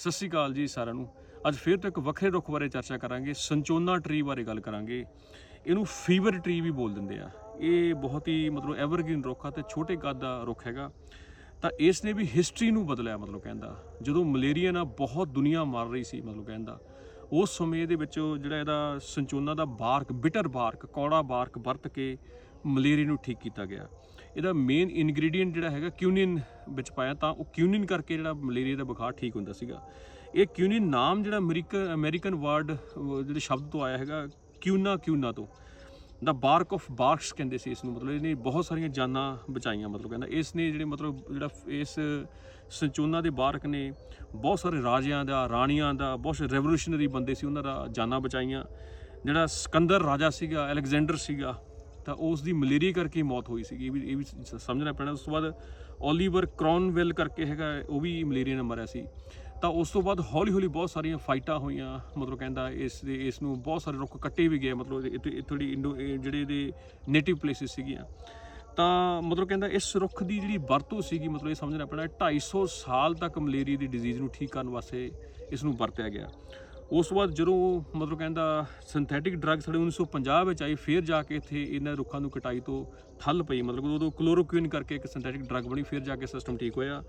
ਸਤਿ ਸ਼੍ਰੀ ਅਕਾਲ ਜੀ ਸਾਰਿਆਂ ਨੂੰ। ਅੱਜ ਫਿਰ ਤੋਂ ਇੱਕ ਵੱਖਰੇ ਰੁੱਖ ਬਾਰੇ ਚਰਚਾ ਕਰਾਂਗੇ, ਸੰਚੋਨਾ ਟਰੀ ਬਾਰੇ ਗੱਲ ਕਰਾਂਗੇ। ਇਹਨੂੰ ਫੀਵਰ ਟਰੀ ਵੀ ਬੋਲ ਦਿੰਦੇ ਆ। ਇਹ ਬਹੁਤ ਹੀ ਮਤਲਬ ਐਵਰਗ੍ਰੀਨ ਰੁੱਖ ਆ ਤੇ ਛੋਟੇ ਕੱਦ ਦਾ ਰੁੱਖ ਹੈਗਾ। ਤਾਂ ਇਸ ਨੇ ਵੀ ਹਿਸਟਰੀ ਨੂੰ ਬਦਲਿਆ ਮਤਲਬ ਕਹਿੰਦਾ। ਜਦੋਂ ਮਲੇਰੀਆ ਨਾਲ ਬਹੁਤ ਦੁਨੀਆ ਮਰ ਰਹੀ ਸੀ ਮਤਲਬ ਕਹਿੰਦਾ। ਉਸ ਸਮੇਂ ਦੇ ਵਿੱਚ ਜਿਹੜਾ ਇਹਦਾ ਸੰਚੋਨਾ ਦਾ ਬਾਰਕ ਬਿਟਰ ਬਾਰਕ ਕੌੜਾ ਬਾਰਕ ਵਰਤ ਕੇ ਮਲੇਰੀਆ ਨੂੰ ਠੀਕ ਕੀਤਾ ਗਿਆ। ਇਹਦਾ ਮੇਨ ਇਨਗਰੀਡੀਅੰਟ ਜਿਹੜਾ ਹੈਗਾ ਕਿਊਨਿਨ ਵਿੱਚ ਪਾਇਆ, ਤਾਂ ਉਹ ਕਿਊਨਿਨ ਕਰਕੇ ਜਿਹੜਾ ਮਲੇਰੀਆ ਦਾ ਬੁਖਾਰ ਠੀਕ ਹੁੰਦਾ ਸੀਗਾ। ਇਹ ਕਿਊਨਿਨ ਨਾਮ ਜਿਹੜਾ ਅਮਰੀਕਨ ਅਮਰੀਕਨ ਵਰਡ ਜਿਹੜੇ ਸ਼ਬਦ ਤੋਂ ਆਇਆ ਹੈਗਾ, ਕਿਊਨਾ ਕਿਊਨਾ ਤੋਂ। ਦਾ ਬਾਰਕ ਆਫ ਬਾਰਕਸ ਕਹਿੰਦੇ ਸੀ ਇਸ ਨੂੰ ਮਤਲਬ ਇਹਨੇ ਬਹੁਤ ਸਾਰੀਆਂ ਜਾਨਾਂ ਬਚਾਈਆਂ, ਮਤਲਬ ਕਹਿੰਦਾ ਇਸ ਨੇ ਜਿਹੜੇ ਮਤਲਬ ਜਿਹੜਾ ਇਸ ਸੰਚੋਨਾ ਦੇ ਬਾਰਕ ਨੇ, ਬਹੁਤ ਸਾਰੇ ਰਾਜਿਆਂ ਦਾ, ਰਾਣੀਆਂ ਦਾ, ਬਹੁਤ ਸਾਰੇ ਰੈਵੋਲੂਸ਼ਨਰੀ ਬੰਦੇ ਸੀ, ਉਹਨਾਂ ਦਾ ਜਾਨਾਂ ਬਚਾਈਆਂ। ਜਿਹੜਾ ਸਿਕੰਦਰ ਰਾਜਾ ਸੀਗਾ, ਅਲੈਗਜ਼ੈਂਡਰ ਸੀਗਾ ਤਾਂ ਉਸ ਦੀ ਮਲੇਰੀਆ ਕਰਕੇ ਮੌਤ ਹੋਈ ਸੀਗੀ। ਇਹ ਵੀ ਇਹ ਵੀ ਸਮਝਣਾ ਪੈਣਾ। ਉਸ ਤੋਂ ਬਾਅਦ ਓਲੀਵਰ ਕ੍ਰੌਨਵੈਲ ਕਰਕੇ ਹੈਗਾ, ਉਹ ਵੀ ਮਲੇਰੀਆ ਨਾਲ ਮਰਿਆ ਸੀ। ਤਾਂ ਉਸ ਤੋਂ ਬਾਅਦ ਹੌਲੀ ਹੌਲੀ ਬਹੁਤ ਸਾਰੀਆਂ ਫਾਈਟਾਂ ਹੋਈਆਂ। ਮਤਲਬ ਕਹਿੰਦਾ ਇਸ ਦੇ, ਇਸ ਨੂੰ ਬਹੁਤ ਸਾਰੇ ਰੁੱਖ ਕੱਟੇ ਵੀ ਗਏ। ਮਤਲਬ ਇਹ- ਇਹ ਥੋੜੀ ਇੰਡੋ ਜਿਹੜੇ ਦੇ ਨੇਟਿਵ ਪਲੇਸਿਸ ਸੀਗੀਆਂ। ਤਾਂ ਮਤਲਬ ਕਹਿੰਦਾ ਇਸ ਰੁੱਖ ਦੀ ਜਿਹੜੀ ਵਰਤੋਂ ਸੀਗੀ, ਮਤਲਬ ਇਹ ਸਮਝਣਾ ਪੈਣਾ 250 ਸਾਲ ਤੱਕ ਮਲੇਰੀਆ ਦੀ ਡਿਜ਼ੀਜ਼ ਨੂੰ ਠੀਕ ਕਰਨ ਵਾਸਤੇ ਇਸ ਨੂੰ ਵਰਤਿਆ ਗਿਆ। ਉਸ ਤੋਂ ਬਾਅਦ ਜਦੋਂ ਮਤਲਬ ਕਹਿੰਦਾ ਸਿੰਥੈਟਿਕ ਡਰੱਗ ਸਾਡੇ 1950 ਵਿੱਚ ਆਈ, ਫਿਰ ਜਾ ਕੇ ਇੱਥੇ ਇਹਨਾਂ ਰੁੱਖਾਂ ਨੂੰ ਕਟਾਈ ਤੋਂ ਠੱਲ ਪਈ। ਮਤਲਬ ਉਦੋਂ ਕਲੋਰੋਕੁਇਨ ਕਰਕੇ ਇੱਕ ਸਿੰਥੈਟਿਕ ਡਰੱਗ ਬਣੀ, ਫਿਰ ਜਾ ਕੇ ਸਿਸਟਮ ਠੀਕ ਹੋਇਆ।